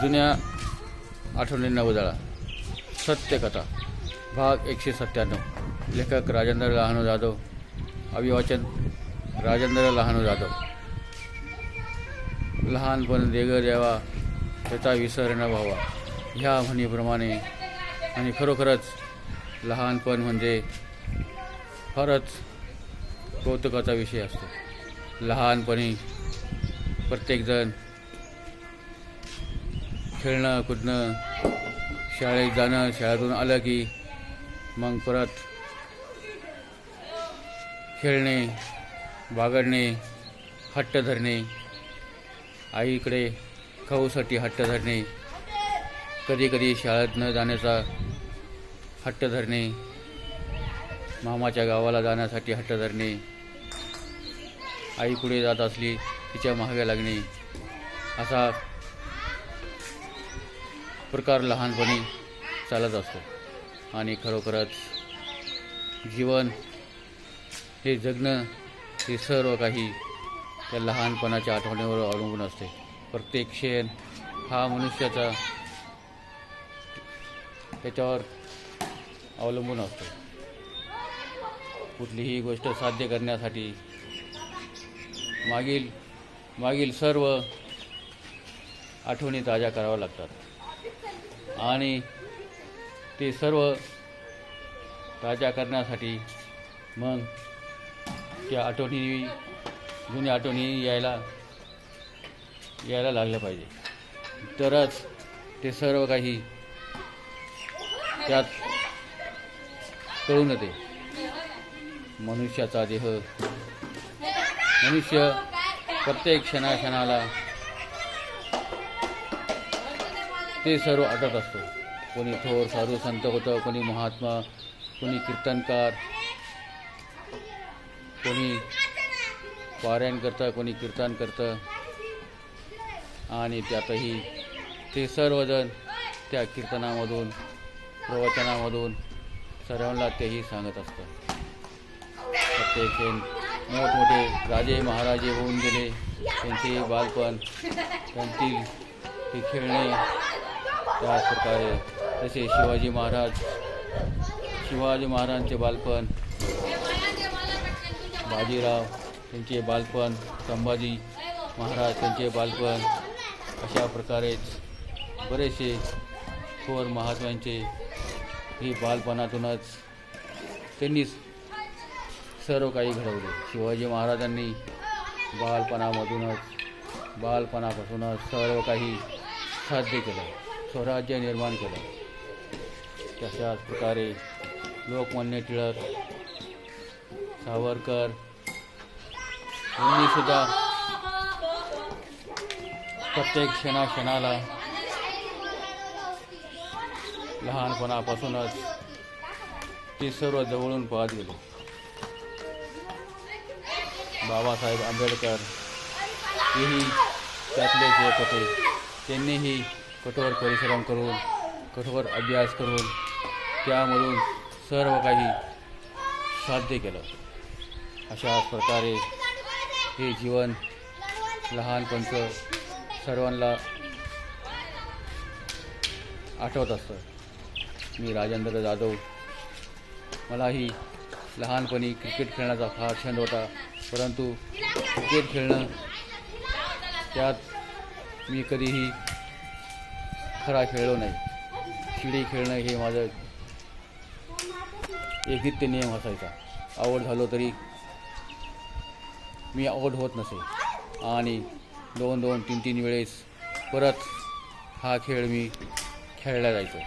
जुन्या आठवणींना उजाळा. सत्यकथा भाग एकशे सत्त्याण्णव. लेखक राजेंद्र लहानू जाधव. अभिवाचन राजेंद्र लहानू जाधव. लहानपण देग द्यावा त्याचा विसर न व्हावा. ह्या म्हणीप्रमाणे आणि खरोखरच लहानपण म्हणजे फारच कौतुकाचा विषय असतो. लहानपणी प्रत्येकजण खेळणं कुदणं शाळेत जाणं शाळेतून आलं की मग परत खेळणे बागडणे हट्ट धरणे. आईकडे खाऊसाठी हट्ट धरणे. कधी कधी शाळेत न जाण्याचा हट्ट धरणे. मामाच्या गावाला जाण्यासाठी हट्ट धरणे. आई पुढे जात असली तिच्यामागे लागणे. असा प्रकार लहानपणी चालत असतो. आणि खरोखरच जीवन हे जगणं हे सर्व काही त्या लहानपणाच्या आठवणीवर अवलंबून असते. प्रत्येक क्षण हा मनुष्याचा त्याच्यावर अवलंबून असतो. कुठलीही गोष्ट साध्य करण्यासाठी मागील मागील सर्व आठवणी ताज्या कराव्या लागतात. आणि ते सर्व ताज्या करण्यासाठी मग त्या आठवणी जुन्या आठवणी यायला यायला लागल्या पाहिजे. तरच ते सर्व काही त्यात कळून येते मनुष्याचा देह मनुष्य प्रत्येक क्षणाक्षणाला ते सर्व आटत असतो. कोणी थोर साधू संत होतं कोणी महात्मा कोणी कीर्तनकार कोणी पारायण करतं कोणी कीर्तन करतं. आणि त्यातही ते सर्वजण त्या कीर्तनामधून प्रवचनामधून सर्वांना तेही सांगत असतं प्रत्येक मोठमोठे राजे महाराजे होऊन गेले. त्यांचे बालपण त्यांची ते खेळणे त्याच प्रकारे तसे शिवाजी महाराज शिवाजी महाराजांचे बालपण बाजीराव त्यांचे बालपण संभाजी महाराज त्यांचे बालपण अशा प्रकारेच बरेचसे थोर महात्म्यांचे ही बालपणातूनच त्यांनी सर्व काही घडवले. शिवाजी महाराजांनी बालपणामधूनच बालपणापासूनच सर्व काही साध्य केलं. स्वराज्य निर्माण केलं. तशाच प्रकारे लोकमान्य टिळक सावरकर यांनीसुद्धा प्रत्येक क्षणाक्षणाला लहानपणापासूनच ते सर्व जवळून पाहत गेले. बाबासाहेब आंबेडकर हेही त्यातलेच एक होते. त्यांनीही कठोर परिश्रम करून कठोर अभ्यास करून त्यामधून सर्व काही साध्य केलं. अशाच प्रकारे हे जीवन लहानपणचं सर्वांना आठवत असतं. मी राजेंद्र जाधव. मलाही लहानपणी क्रिकेट खेळण्याचा फार छंद होता परंतु क्रिकेट खेळणं त्यात मी कधीही खरा खेळलो नाही. शिडी खेळणं हे माझं एक नित्य नियम असायचा. आवड झालो तरी मी आवड होत नसे. आणि दोन दोन तीन तीन वेळेस परत हा खेळ मी खेळला जायचो.